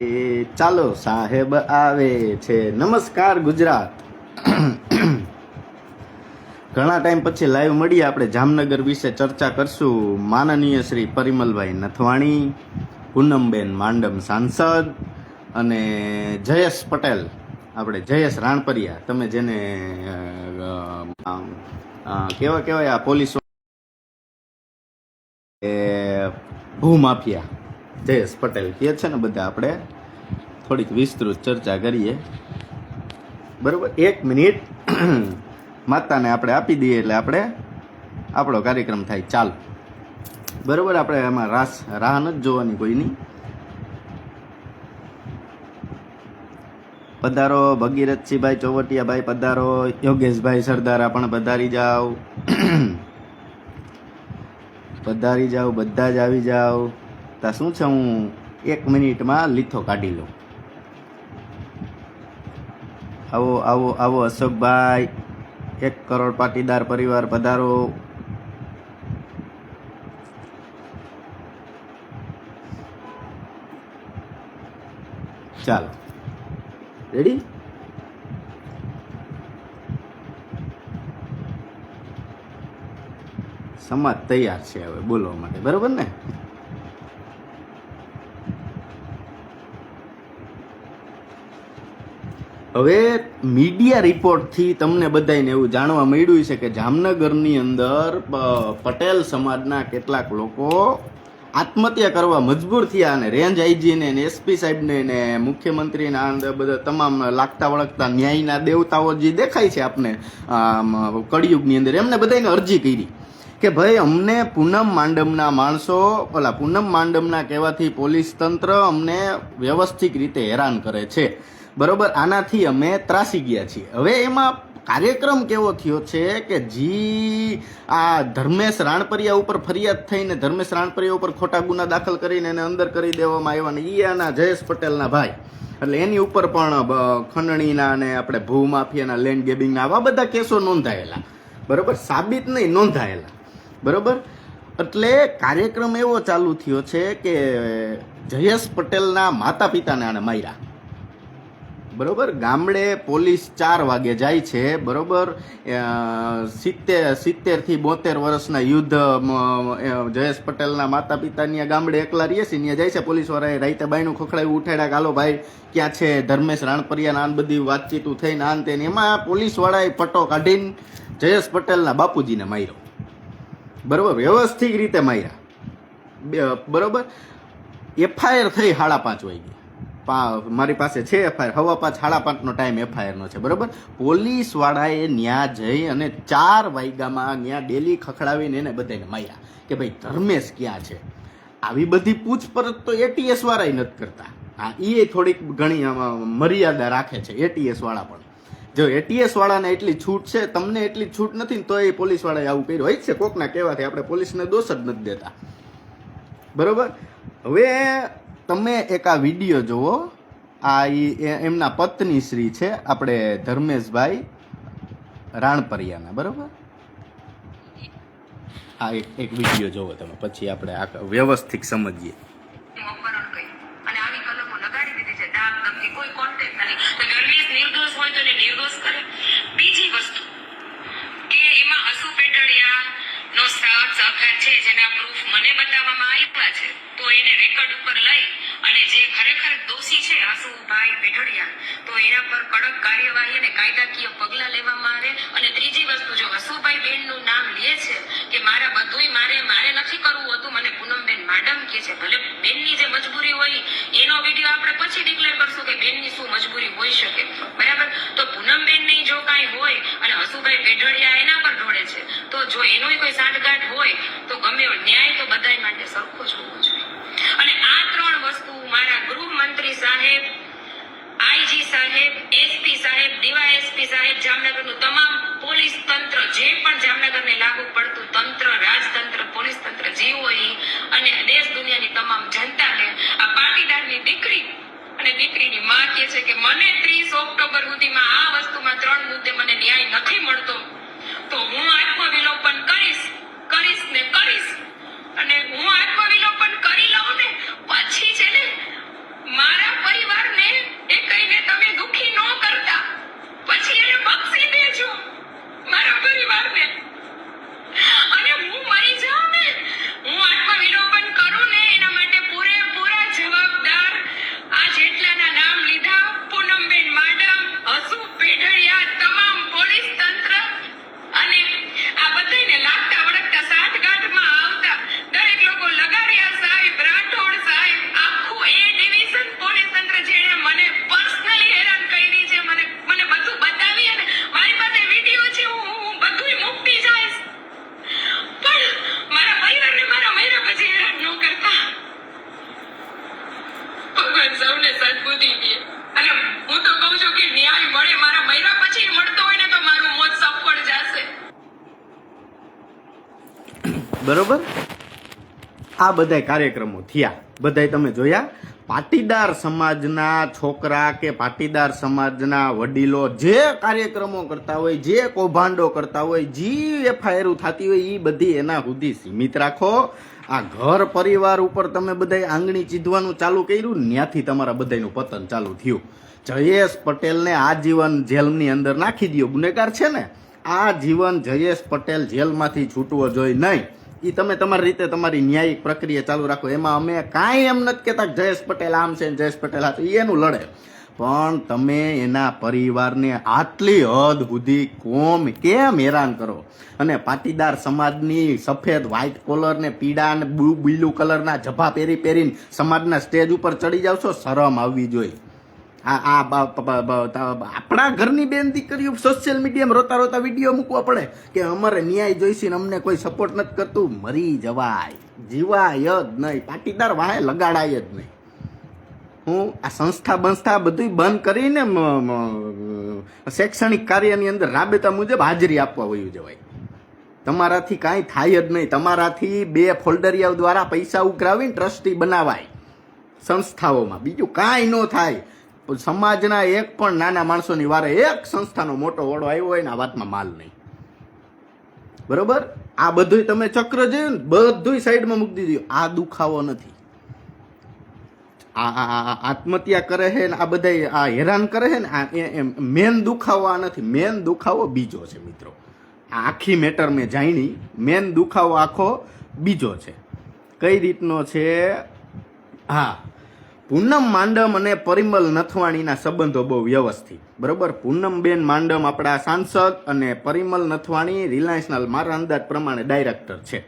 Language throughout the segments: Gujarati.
એ ચાલો સાહેબ આવે છે. નમસ્કાર ગુજરાત. ઘણા ટાઈમ પછી લાઈવ મળીએ આપણે જામનગર વિશે ચર્ચા કરશું. માનનીય શ્રી પરિમલભાઈ નથવાણી, પૂનમબેન માંડમ સાંસદ અને જયેશ પટેલ. આપણે જયેશ રાણપરિયા, તમે જેને કેવા કેવાય આ પોલીસ ભૂમાફિયા જયેશ પટેલ કહે છે ને બધા, આપણે થોડીક વિસ્તૃત ચર્ચા કરીએ. બરાબર, એક મિનિટ માતાને આપણે આપી દઈએ એટલે આપણે આપણો કાર્યક્રમ થાય. ચાલ. બરાબર, આપણે એમાં રાસ, રાહ નથી જોવાની કોઈની. પધારો, ભગીરથસિંહભાઈ ચોવટિયાભાઈ પધારો, યોગેશભાઈ સરદારા પણ પધારી જાઓ. પધારી જાઓ, બધા જ આવી જાઓ. તા શું છે, હું એક મિનિટમાં લીથો કાઢી લઉં. આવો આવો આવો અશોકભાઈ, એક કરોડ પાટીદાર પરિવાર પધારો. ચાલો. રેડી સમાજ તૈયાર છે હવે, બોલવા માટે. બરોબર ને? હવે મીડિયા રિપોર્ટથી તમને બધાને એવું જાણવા મળ્યું છે કે જામનગરની અંદર પટેલ સમાજના કેટલાક લોકો આત્મહત્યા કરવા મજબૂર થયા અને રેન્જ આઈજીને ને એસપી સાહેબને ને મુખ્યમંત્રીને આ બધા તમામ લાગતા વળગતા ન્યાયના દેવતાઓ જે દેખાય છે આપને કળિયુગની અંદર, એમને બધાને અરજી કરી કે ભાઈ અમને પૂનમ માંડમના માણસો, ઓલા પૂનમ માંડમના કહેવાથી પોલીસ તંત્ર અમને વ્યવસ્થિત રીતે હેરાન કરે છે. બરોબર? આનાથી અમે ત્રાસી ગયા છીએ. હવે એમાં કાર્યક્રમ કેવો થયો છે કે જી આ ધર્મેશ રાણપરિયા ઉપર ફરિયાદ થઈને ધર્મેશ રાણપરિયા ઉપર ખોટા ગુના દાખલ કરીને એને અંદર કરી દેવામાં આવ્યા ને ઈ આના જયેશ પટેલના ભાઈ. એટલે એની ઉપર પણ ખંડણીના અને આપણે ભૂમાફિયાના લેન્ડ ગેબિંગના આવા બધા કેસો નોંધાયેલા. બરોબર? સાબિત નહીં, નોંધાયેલા. બરોબર? એટલે કાર્યક્રમ એવો ચાલુ થયો છે કે જયેશ પટેલના માતા પિતાને આને માર્યા. બરોબર? ગામડે પોલીસ ચાર વાગે જાય છે, બરોબર? સિત્તેર સિત્તેરથી બોતેર વર્ષના યુદ્ધ જયેશ પટેલના માતા પિતાની ગામડે એકલા રહીએ છીએ ત્યાં જાય છે પોલીસવાળાએ રાઈતે બાયનું ખખડાવી ઉઠાડ્યા કાલો ભાઈ, ક્યાં છે ધર્મેશ રાણપરિયા આન બધી વાતચીતું થઈને આન તેને, એમાં પોલીસવાળાએ પટ્ટો કાઢીને જયેશ પટેલના બાપુજીને માર્યો. બરોબર? વ્યવસ્થિત રીતે માર્યા. બરોબર? એફઆઈઆર થઈ સાડા પાંચ વાગે મારી પાસે છે એફઆઈઆર હવા પાંચ સાડા પાંચનો ટાઈમ એફઆઈઆરનો છે, બરાબર? પોલીસવાળાએ ન્યા જઈ અને ચાર વાગ્યામાં ન્યા ડેલી ખખડાવીને એને બધાને માર્યા કે ભાઈ, ધર્મેશ ક્યાં છે? આવી બધી પૂછપરછ તો એટીએસ વાળાય નથી કરતા. હા એ થોડીક ઘણી મર્યાદા રાખે છે એટીએસ વાળા પણ. જો એટીએસ વાળાને એટલી છૂટ છે, તમને એટલી છૂટ નથી તો એ પોલીસ વાળાએ આવું કર્યું. હોય છે કોકના કહેવાથી, આપણે પોલીસને દોષ જ નથી દેતા. બરોબર? હવે તમે એક આ વીડિયો જુઓ. આ એમના પત્ની શ્રી છે, આપણે ધર્મેશભાઈ રાણપરિયાના, બરોબર? આ એક એક વીડિયો જોવો તમે, પછી આપણે આ વ્યવસ્થિત સમજીએ. જેના પ્રૂફ મને બતાવવામાં આવ્યા છે, તો એને રેકોર્ડ ઉપર લઈ અને જે ખરેખર દોષી છે હસુભાઈ પેઢડિયા, તો એના પર કડક કાર્યવાહી અને કાયદાકીય પગલાં લેવામાં આવે અને ત્રીજી વસ્તુ, જો હસુભાઈ બેનનું નામ લે છે કે મારા બધુંય મારે મારે નથી કરવું હતું, મને પૂનમબેન માડમ કે છે, ભલે બેનની જે મજબૂરી હોય, એનો વીડિયો આપણે પછી ડિક્લેર કરશું કે બેનની શું મજબૂરી હોઈ શકે. બરાબર? તો પૂનમબેનની જો કાંઈ હોય અને હસુભાઈ પેઢડિયા એના પર ઢોળે છે, તો જો એનોય કોઈ સાંઠગાંઠ હોય, તો ગમે ન્યાય તો બધાય માટે સરખો જ હોવો જોઈએ અને આ ત્રણ વસ્તુ મારા ગૃહમંત્રી સાહેબ, આઈજી સાહેબ, એસપી સાહેબ ડીવાયએસપી સાહેબ, જામનગરનું તમામ પોલીસ તંત્ર, જે પણ જામનગરને લાગુ પડતું તંત્ર, રાજતંત્ર, પોલીસ તંત્ર જે હોય અને દેશ દુનિયાની તમામ જનતાને આ પાટીદારની દીકરી અને દીકરીની માં કહે છે કે મને ત્રીસ ઓક્ટોબર સુધીમાં આ વસ્તુમાં ત્રણ મુદ્દે મને ન્યાય નથી મળતો, તો હું આત્મવિલોપન બરોબર? આ બધાય કાર્યક્રમો થયા. બધાય તમે જોયા? પાટીદાર સમાજના છોકરા કે પાટીદાર સમાજના વડીલો જે કાર્યક્રમો કરતા હોય, જે કૌભાંડો કરતા હોય, જે એફઆઈઆર થતી હોય એ બધી એના સુધી સીમિત રાખો. આ ઘર પરિવાર ઉપર તમે બધાય આંગણી ચીધવાનું ચાલુ કર્યું ત્યાંથી તમારા બધાયનું પતન ચાલુ થયું. જયેશ પટેલને આજીવન જેલની અંદર નાખી દો ગુનેગાર છે ને? આ જીવન જયેશ પટેલ જેલમાંથી છૂટવો જોઈએ નહીં. એ તમે તમારી રીતે તમારી ન્યાયિક પ્રક્રિયા ચાલુ રાખો. એમાં અમે કાંઈ એમ નથી કહેતા જયેશ પટેલ આમ છે જયેશ પટેલ આ છે. એનું લડે. પણ તમે એના પરિવારને આટલી હદ સુધી કોમ કેમ હેરાન કરો? અને પાટીદાર સમાજની સફેદ વ્હાઇટ કોલર ને પીળા ને બ્લુ બ્લુ કલરના જભા પહેરી પહેરીને સમાજના સ્ટેજ ઉપર ચડી જાવ છો? શરમ આવવી જોઈએ. આ આપણા ઘરની બેન દીકરીઓ સોશિયલ મીડિયામાં રોતા રોતા વીડિયો મૂકવા પડે કે અમારે ન્યાય જોઈશે અમને કોઈ સપોર્ટ નથી કરતું. મરી જવાય. જીવાય જ નહીં. પાટીદાર વાહે લગાડાય જ નહીં. હું આ સંસ્થા બંસ્થા બધું બંધ કરીને શૈક્ષણિક કાર્યની અંદર રાબેતા મુજબ હાજરી આપવા વયું જવાય. તમારાથી કાંઈ થાય જ નહીં. તમારાથી બે ફોલ્ડરિયાઓ દ્વારા પૈસા ઉઘરાવીને ટ્રસ્ટી બનાવાય. સંસ્થાઓમાં. બીજું કાંઈ ન થાય. સમાજના એક પણ નાના માણસોની વારે એક સંસ્થાનો મોટો ઓળો આવ્યો હોય ને આ વાતમાં માલ નહીં. બરોબર? આ બધુંય તમે ચક્ર જોયું ને, બધુંય સાઈડમાં મૂકી દીધું. આ દુખાવો નથી. આ આત્મહત્યા કરે છે ને, આ બધા આ હેરાન કરે છે ને, આ મેન દુખાવો આ નથી. મેન દુખાવો બીજો છે, મિત્રો. આ આખી મેટર મેં જાણી. મેન દુખાવો આખો બીજો છે. કઈ રીતનો છે? હા. પૂનમ માંડમ અને પરિમલ નથવાણીના સંબંધો બહુ વ્યવસ્થિત. બરોબર? પૂનમબેન માંડમ આપણા સાંસદ અને પરિમલ નથવાણી રિલાયન્સના મારા અંદાજ પ્રમાણે ડાયરેક્ટર છે.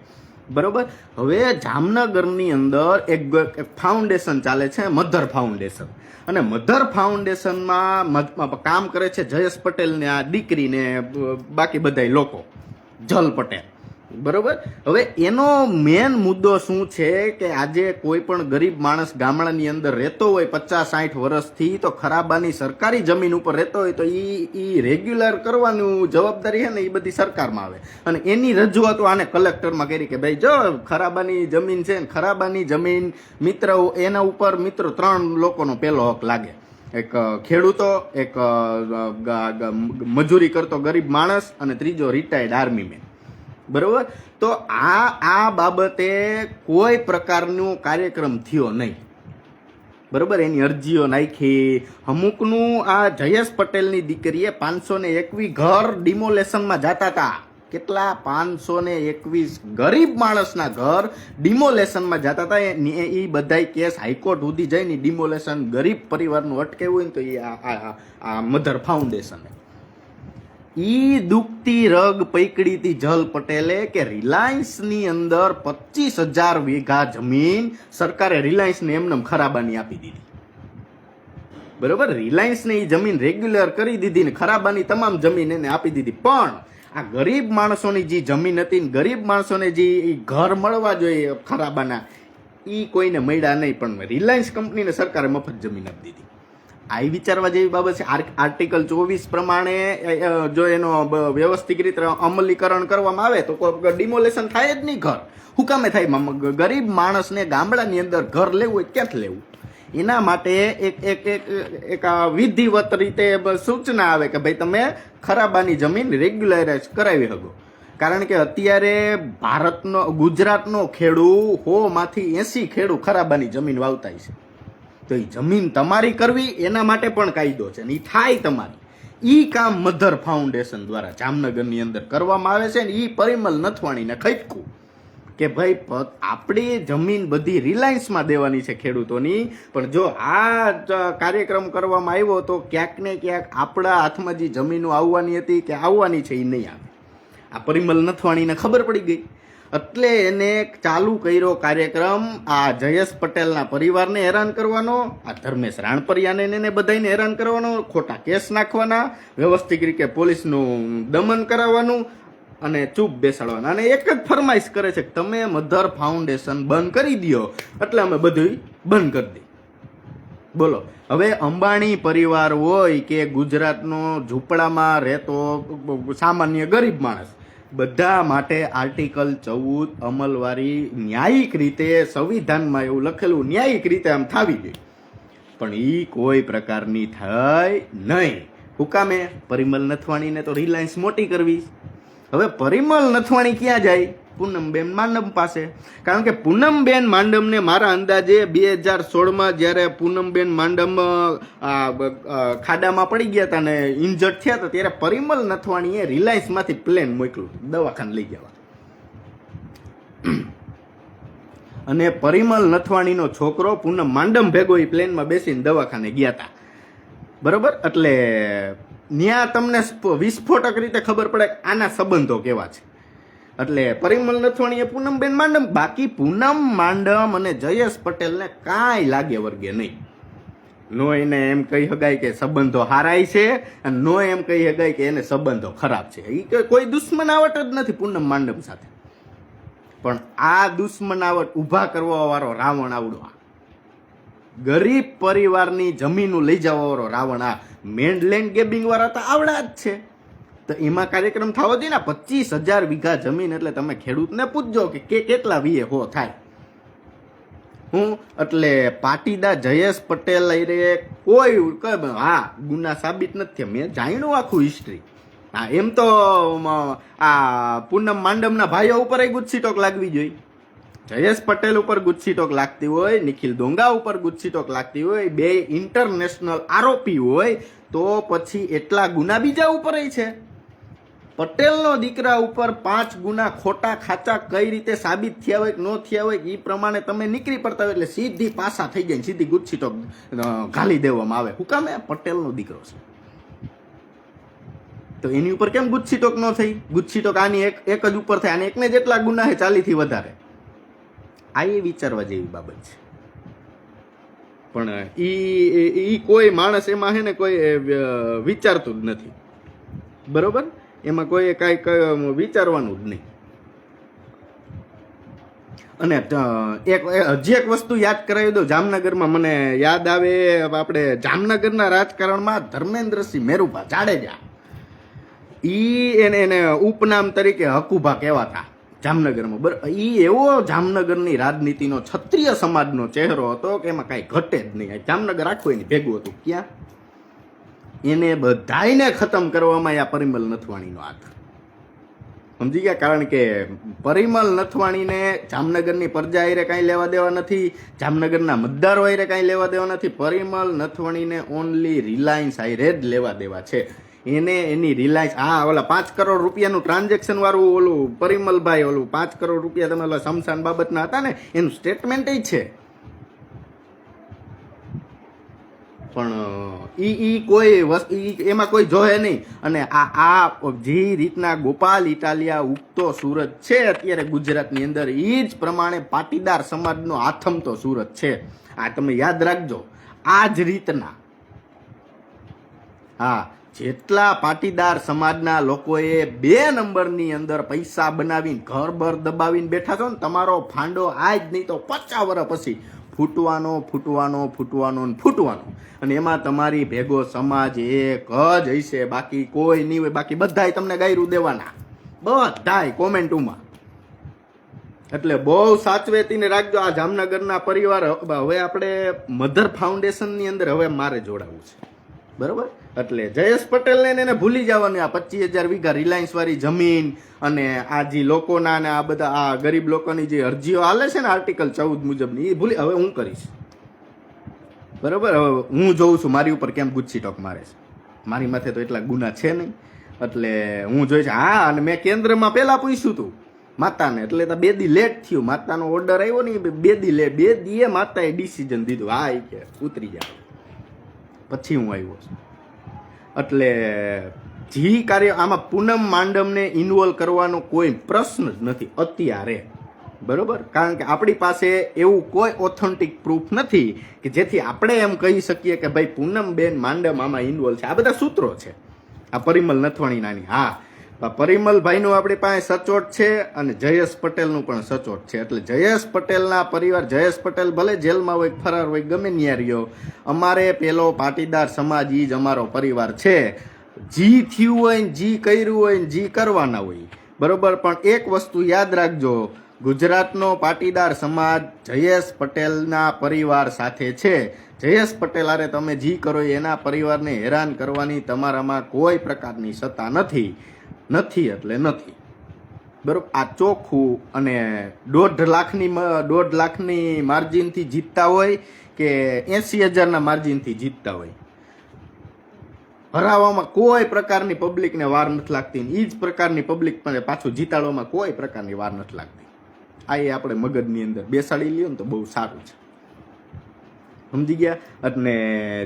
બરોબર? હવે જામનગરની અંદર એક ફાઉન્ડેશન ચાલે છે, મધર ફાઉન્ડેશન. અને મધર ફાઉન્ડેશનમાં કામ કરે છે જયેશ પટેલને આ દીકરીને બાકી બધા લોકો. જલ પટેલ. બરોબર? હવે એનો મેન મુદ્દો શું છે કે આજે કોઈ પણ ગરીબ માણસ ગામડાની અંદર રહેતો હોય પચાસ સાઠ વર્ષથી તો ખરાબાની સરકારી જમીન ઉપર રહેતો હોય તો એ એ રેગ્યુલર કરવાનું જવાબદારી છે ને એ બધી સરકારમાં આવે. અને એની રજૂઆતો આને કલેક્ટરમાં કરી કે ભાઈ જો ખરાબાની જમીન છે ને ખરાબાની જમીન મિત્ર એના ઉપર મિત્રો ત્રણ લોકોનો પહેલો હક લાગે. એક ખેડૂતો, એક મજૂરી કરતો ગરીબ માણસ અને ત્રીજો રિટાયર્ડ આર્મી મેન બરોબર? તો આ આ બાબતે કોઈ પ્રકારનો કાર્યક્રમ થયો નહીં. બરોબર? એની અરજીઓ નાખી. અમુકનું આ જયેશ પટેલની દીકરીએ પાંચસો ને એકવીસ ઘર ડિમોલેશનમાં જતા હતા. કેટલા? પાંચસો ને એકવીસ ગરીબ માણસના ઘર ડિમોલેશનમાં જતા હતા. એ બધાય કેસ હાઈકોર્ટ સુધી જઈને ડિમોલેશન ગરીબ પરિવારનું અટકાવ્યું હોય ને તો એ આ મધર ફાઉન્ડેશન. ઈ દુખતી રગ પૈકડીતી જલ પટેલે કે રિલાયન્સની અંદર પચીસ હજાર વીઘા જમીન સરકારે રિલાયન્સને એમને ખરાબાની આપી દીધી. બરોબર? રિલાયન્સને એ જમીન રેગ્યુલર કરી દીધી ને ખરાબાની તમામ જમીન એને આપી દીધી. પણ આ ગરીબ માણસોની જે જમીન હતી ને ગરીબ માણસોને જે ઘર મળવા જોઈએ ખરાબાના એ કોઈને મળ્યા નહીં. પણ રિલાયન્સ કંપનીને સરકારે મફત જમીન આપી દીધી. આ વિચારવા જેવી બાબત છે. આર્ટિકલ ચોવીસ પ્રમાણે જો એનો વ્યવસ્થિત રીતે અમલીકરણ કરવામાં આવે તો ડિમોલેશન થાય જ નહીં ઘર. હું કામે થાય? ગરીબ માણસને ગામડાની અંદર ઘર લેવું હોય ક્યાંથી લેવું? એના માટે એક એક એક એક વિધિવત રીતે સૂચના આવે કે ભાઈ તમે ખરાબાની જમીન રેગ્યુલરાઇઝ કરાવી શકો. કારણ કે અત્યારે ભારતનો, ગુજરાતનો ખેડૂ હોમાંથી એસી ખેડૂ ખરાબાની જમીન વાવતા છે. તો એ જમીન તમારી કરવી, એના માટે પણ કાયદો છે ને એ થાય તમારી. એ કામ મધર ફાઉન્ડેશન દ્વારા જામનગરની અંદર કરવામાં આવે છે ને એ પરિમલ નથવાણીને ખટકું કે ભાઈ આપણી જમીન બધી રિલાયન્સમાં દેવાની છે ખેડૂતોની, પણ જો આ કાર્યક્રમ કરવામાં આવ્યો તો ક્યાંક ને ક્યાંક આપણા હાથમાં જે જમીનો આવવાની હતી કે આવવાની છે એ નહીં આવે. આ પરિમલ નથવાણીને ખબર પડી ગઈ. એટલે એને ચાલુ કર્યો કાર્યક્રમ આ જયેશ પટેલના પરિવારને હેરાન કરવાનો, આ ધર્મેશ રાણપરિયાને એને બધાને હેરાન કરવાનો, ખોટા કેસ નાખવાના, વ્યવસ્થિત રીતે પોલીસનું દમન કરાવવાનું અને ચૂપ બેસાડવાના. અને એક જ ફરમાઈશ કરે છે કે તમે મધર ફાઉન્ડેશન બંધ કરી દો, એટલે અમે બધું બંધ કરી દઈએ. બોલો, હવે અંબાણી પરિવાર હોય કે ગુજરાતનો ઝૂંપડામાં રહેતો સામાન્ય ગરીબ માણસ બધા માટે આર્ટિકલ ચૌદ અમલવારી ન્યાયિક રીતે સંવિધાનમાં એવું લખેલું ન્યાયિક રીતે આમ થાવી જોઈએ પણ એ કોઈ પ્રકારની થઈ નહીં. હુકામે પરિમલ નથવાણીને તો રિલાયન્સ મોટી કરવી. હવે પરિમલ નથવાણી ક્યાં જાય? પૂનમબેન માંડમ પાસે. કારણ કે પૂનમબેન માંડમને મારા અંદાજે બે હજાર સોળમાં જ્યારે પૂનમબેન માંડમ ખાડામાં પડી ગયા હતા ને ઇન્જર્ડ થયા હતા, ત્યારે પરિમલ નથવાણીએ રિલાયન્સમાંથી પ્લેન મોકલ્યું. દવાખાને લઈ ગયા. અને પરિમલ નથવાણીનો છોકરો પૂનમ માંડમ ભેગો એ પ્લેનમાં બેસીને દવાખાને ગયા હતા. બરોબર? એટલે ત્યાં તમને વિસ્ફોટક રીતે ખબર પડે કે આના સંબંધો કેવા છે. એટલે પરિમલ નથવાણીએ પૂનમબેન માંડમ, બાકી પૂનમ માંડમ અને જયેશ પટેલને કાંઈ લાગે વર્ગે નહીં. નો એને એમ કહી શકાય કે સંબંધો હારાય છે અને નો એમ કહી શકાય કે એને સંબંધો ખરાબ છે. એ કોઈ દુશ્મનાવટ જ નથી પૂનમ માંડમ સાથે. પણ આ દુશ્મનાવટ ઊભા કરવા વાળો રાવણ આવડો. ગરીબ પરિવારની જમીનો લઈ જવા વાળો રાવણ આ. મેન્ડલેન્ડ ગેબિંગ વાળા તો આવડા જ છે. તો એમાં કાર્યક્રમ થવો જોઈએ ને, પચીસ હજાર વીઘા જમીન એટલે તમે ખેડૂતને પૂછજો કે કેટલા વીએ હો થાય. હું એટલે પાટીદાર જયેશ પટેલ રે કોઈ હા, ગુના સાબિત નથી મેં જાણ્યું આખું હિસ્ટ્રી હા, એમ તો આ પૂનમ માંડમના ભાઈઓ ઉપર ગુચ્છી ટોક લાગવી જોઈએ. જયેશ પટેલ ઉપર ગુચ્છી ટોક લાગતી હોય, નિખિલ દોંગા ઉપર ગુચ્છી ટોક લાગતી હોય, બે ઇન્ટરનેશનલ આરોપી હોય, તો પછી એટલા ગુના બીજા ઉપર છે. પટેલનો દીકરા ઉપર પાંચ ગુના ખોટા ખાચા કઈ રીતે સાબિત થયા હોય કે ન થયા હોય એ પ્રમાણે તમે નીકળી પડતા હોય એટલે સીધી પાસા થઈ જાય સીધી ગુચ્છી ટોક ઘાલી દેવામાં આવે. હું કામે પટેલનો દીકરો છે. તો એની ઉપર કેમ ગુચ્છી ટોક ન થઈ? ગુચ્છી ટોક આની એક એક જ ઉપર થાય. અને એકને જેટલા ગુના છે ચાલીથી વધારે. આ એ વિચારવા જેવી બાબત છે. પણ ઈ ઈ કોઈ માણસ એમાં છે ને કોઈ વિચારતું જ નથી. બરોબર? એમાં કોઈએ કાંઈ વિચારવાનું જ નહીં. અને એક હજી એક વસ્તુ યાદ કરાવી દઉં. જામનગરમાં મને યાદ આવે આપણે જામનગરના રાજકારણમાં ધર્મેન્દ્રસિંહ મેરુભા જાડેજા. ઈ એને એને ઉપનામ તરીકે હકુભા કહેવાતા જામનગરમાં. બર ઈ એવો જામનગરની રાજનીતિનો ક્ષત્રિય સમાજનો ચહેરો હતો કે એમાં કાંઈ ઘટે જ નહીં. જામનગર આખું એની ભેગું હતું. ક્યાં? એને બધાઈને ખતમ કરવામાં આ પરિમલ નથવાણીનો હાથ. સમજી ગયા? કારણ કે પરિમલ નથવાણીને જામનગરની પ્રજા હારે કાંઈ લેવા દેવા નથી, જામનગરના મતદારો હારે કાંઈ લેવા દેવા નથી. પરિમલ નથવાણીને ઓનલી રિલાયન્સ આયરે જ લેવા દેવા છે. એને એની રિલાયન્સ હા ઓલા પાંચ કરોડ રૂપિયાનું ટ્રાન્ઝેક્શન વાળું ઓલું પરિમલભાઈ ઓલું પાંચ કરોડ રૂપિયા તમે ઓલા સમસાન બાબતના હતા ને, એનું સ્ટેટમેન્ટ છે. પણ ઈ ઈ કોઈ વસ્તુ એમાં કોઈ જોહે નહીં. અને આ આ જે રીતના ગોપાલ ઇટાલિયા ઉગતો સુરત છે અત્યારે ગુજરાતની અંદર એ જ પ્રમાણે પાટીદાર સમાજનો આથમતો સુરત છે. આ તમે યાદ રાખજો. આ જ રીતના હા, જેટલા પાટીદાર સમાજના લોકોએ બે નંબરની અંદર પૈસા બનાવીને ઘર બર દબાવીને બેઠા છો ને, તમારો ફાંડો આજ નહીં તો પચાસ વર્ષ પછી ફૂટવાનો ફૂટવાનો ફૂટવાનો ને ફૂટવાનો. અને એમાં તમારી ભેગો સમાજ એક જ હશે. બાકી કોઈ નહીં હોય. બાકી બધાય તમને ગાયરું દેવાના. બધાય કોમેન્ટોમાં. એટલે બહુ સાચવેતીને રાખજો. આ જામનગરના પરિવાર હવે આપણે મધર ફાઉન્ડેશનની અંદર હવે મારે જોડાવું છે. બરોબર? એટલે જયેશ પટેલને એને ભૂલી જવાનું આ પચીસ હજાર વીઘા રિલાયન્સ વાળી જમીન અને આ જે લોકોના ને આ બધા આ ગરીબ લોકોની જે અરજીઓ હાલે છે ને આર્ટિકલ ચૌદ મુજબની, એ ભૂલી હવે હું કરીશ. બરોબર? હવે હું જોઉં છું, મારી ઉપર કેમ ગુચ્છી ટોક મારે છે? મારી માથે તો એટલા ગુના છે નહીં. એટલે હું જોઈશ, હા, અને મેં કેન્દ્રમાં પહેલાં પૂછ્યું હતું માતાને, એટલે તો બે દી લેટ થયું. માતાનો ઓર્ડર આવ્યો ને બે દી લે બે દીએ માતાએ ડિસિઝન દીધું. હા, એ કે, ઉતરી જાય પછી હું આવ્યો છું. એટલે જે કાર્ય આમાં પૂનમ માંડમને ઇન્વોલ્વ કરવાનો કોઈ પ્રશ્ન જ નથી, અત્યારે. બરોબર? કારણ કે આપણી પાસે એવું કોઈ ઓથેન્ટિક પ્રૂફ નથી કે જેથી આપણે એમ કહી શકીએ કે ભાઈ પૂનમ બેન માંડમ આમાં ઇન્વોલ્વ છે. આ બધા સૂત્રો છે. આ પરિમલ નથવાણી નાની. હા. પરિમલભાઈનું આપણી પાસે સચોટ છે અને જયેશ પટેલનું પણ સચોટ છે. એટલે જયેશ પટેલના પરિવાર, જયેશ પટેલ ભલે જેલમાં હોય, ફરાર હોય, ગમે ત્યાં અમારે પેલો પાટીદાર સમાજ એ જ અમારો પરિવાર છે. જી થયું હોય ને જી કર્યું હોય ને જી કરવાના હોય. બરોબર? પણ એક વસ્તુ યાદ રાખજો, ગુજરાતનો પાટીદાર સમાજ જયેશ પટેલના પરિવાર સાથે છે. જયેશ પટેલ આરે તમે જી કરો, એના પરિવારને હેરાન કરવાની તમારામાં કોઈ પ્રકારની સત્તા નથી. નથી એટલે નથી. બરોબર આ ચોખ્ખું અને દોઢ લાખની દોઢ લાખની માર્જિનથી જીતતા હોય કે એસી હજારના માર્જિનથી જીતતા હોય? હરાવવામાં કોઈ પ્રકારની પબ્લિકને વાર નથી લાગતી એ જ પ્રકારની પબ્લિક પાછું જીતાડવામાં કોઈ પ્રકારની વાર નથી લાગતી. આ એ આપણે મગજની અંદર બેસાડી લઈએ ને તો બહુ સારું છે. સમજી ગયા? અને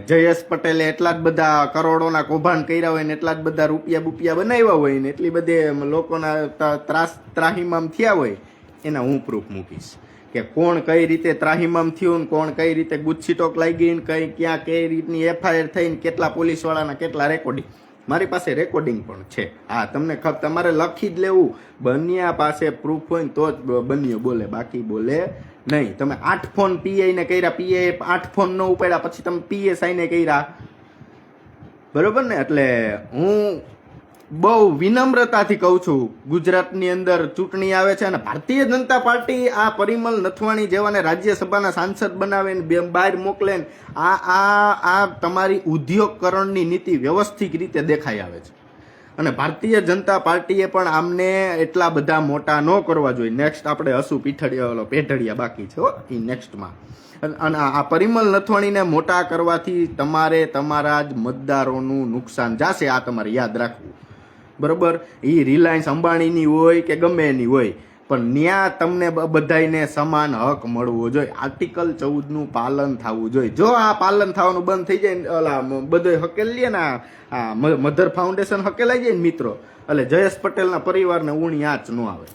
જયેશ પટેલે એટલા જ બધા કરોડોના કૌભાંડ કર્યા હોય ને એટલા જ બધા રૂપિયા બુપિયા બનાવ્યા હોય ને એટલી બધી લોકોના ત્રાસ, ત્રાહિમામ થયા હોય, એના હું પ્રૂફ મૂકીશ. કે કોણ કઈ રીતે ત્રાહિમામ થયું ને કોણ કઈ રીતે ગુચ્છીટોક લાગી ને કઈ, ક્યાં, કઈ રીતની એફઆઈઆર થઈને કેટલા પોલીસવાળાના કેટલા રેકોર્ડિંગ મારી પાસે રેકોર્ડિંગ પણ છે. હા તમને ખબર તમારે લખી જ લેવું. બન્યા પાસે પ્રૂફ હોય ને તો જ બન્યો. બોલે, બાકી બોલે. નહીં, તમે આઠ ફોન પીઆઈને કર્યા, પીએ આઠ ફોન ન ઉપાડ્યા, પછી તમે પીએસઆઈ ને કર્યા. બરોબર ને? એટલે હું બહુ વિનમ્રતાથી કહું છું, ગુજરાતની અંદર ચૂંટણી આવે છે અને ભારતીય જનતા પાર્ટી આ પરિમલ નથવાણી જેવાને રાજ્યસભાના સાંસદ બનાવે ને બહાર મોકલે આ આ આ તમારી ઉદ્યોગકરણની નીતિ વ્યવસ્થિત રીતે દેખાઈ આવે છે. અને ભારતીય જનતા પાર્ટીએ પણ આમને એટલા બધા મોટા ન કરવા જોઈએ. નેક્સ્ટ આપણે હસુ પીઠડિયા પેઢડિયા બાકી છે એ નેક્સ્ટમાં અને આ પરિમલ નથવાણીને મોટા કરવાથી તમારે તમારા જ મતદારોનું નુકસાન જશે, આ તમારે યાદ રાખવું. બરોબર? એ રિલાયન્સ અંબાણીની હોય કે ગમે એની હોય. પણ ન્યા તમને બધાને સમાન હક મળવો જોઈએ. આર્ટિકલ ચૌદનું પાલન થવું જોઈએ. જો આ પાલન થવાનું બંધ થઈ જાય ઓલા બધો હકેલીએ ને, આ- મધર ફાઉન્ડેશન હકેલાઈ જાય ને, મિત્રો. એટલે જયેશ પટેલના પરિવારને ઊણી આંચ ન આવે.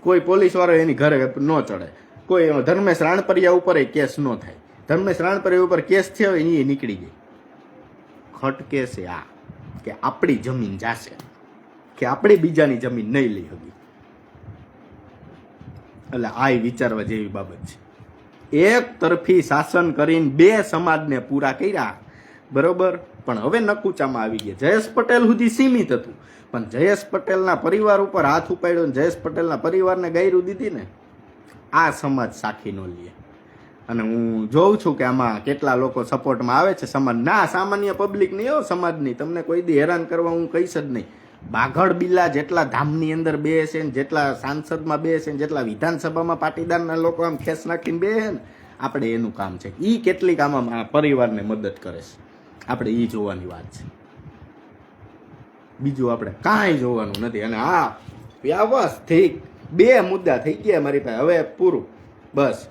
કોઈ પોલીસ વાળો એની ઘરે ન ચડે. કોઈ ધર્મેશ રાણપરિયા ઉપર કેસ ન થાય. ધર્મેશ રાણપરિયા ઉપર કેસ થયો એ નીકળી ગઈ. ખટકે છે આ, કે આપણી જમીન જાશે. કે આપણે બીજાની જમીન નહીં લઈ હકી એટલે આ વિચારવા જેવી બાબત છે. એક તરફી શાસન કરીને બે સમાજને પૂરા કર્યા, બરોબર? પણ હવે નકુચામાં આવી ગયા. જયેશ પટેલ સુધી સીમિત હતું. પણ જયેશ પટેલના પરિવાર ઉપર હાથ ઉપાડ્યો જયેશ પટેલના પરિવારને ગાયરું દીધી ને, આ સમાજ સાખી ન લે. અને હું જોઉં છું કે આમાં કેટલા લોકો સપોર્ટમાં આવે છે. સમાજ ના સામાન્ય પબ્લિક નહીં હો, સમાજની. તમને કોઈ દી હેરાન કરવા હું કહીશ જ નહીં. બાઘડ બિલ્લા જેટલા ધામની અંદર બે છે ને જેટલા સાંસદમાં બે છે ને જેટલા વિધાનસભામાં પાટીદારના લોકો આમ ખેસ નાખીને બે છે ને, આપણે એનું કામ છે. એ કેટલીક આમાં પરિવારને મદદ કરે છે. આપણે એ જોવાની વાત છે. બીજું આપણે કાંઈ જોવાનું નથી. અને હા વ્યવસ્થિત બે મુદ્દા થઈ ગયા મારી પાસે. હવે પૂરું. બસ.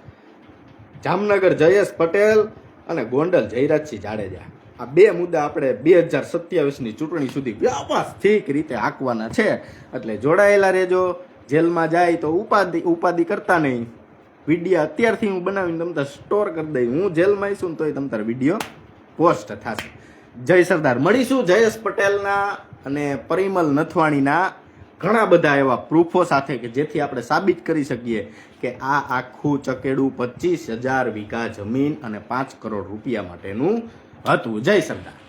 જામનગર જયેશ પટેલ અને ગોંડલ જયરાજસિંહ જાડેજા. આ બે મુદ્દા આપણે બે હજાર સત્યાવીસની ચૂંટણી સુધી વ્યવસ્થિત રીતે હાંકવાના છે. એટલે જોડાયેલા રહેજો. જેલમાં જાય તો ઉપાધિ ઉપાધિ કરતા નહીં. વીડિયો અત્યારથી હું બનાવીને તમ સ્ટોર કરી દઈ. હું જેલમાં આવીશું તોય તમ તાર વીડિયો પોસ્ટ થશે. જય સરદાર. મળીશું જયેશ પટેલના અને પરિમલ નથવાણીના ઘણા બધા એવા પ્રૂફો સાથે કે જેથી આપણે સાબિત કરી શકીએ કે આ આખું ચકેડું પચીસ હજાર વીઘા જમીન અને પાંચ કરોડ રૂપિયા માટેનું હતું જય સરદાર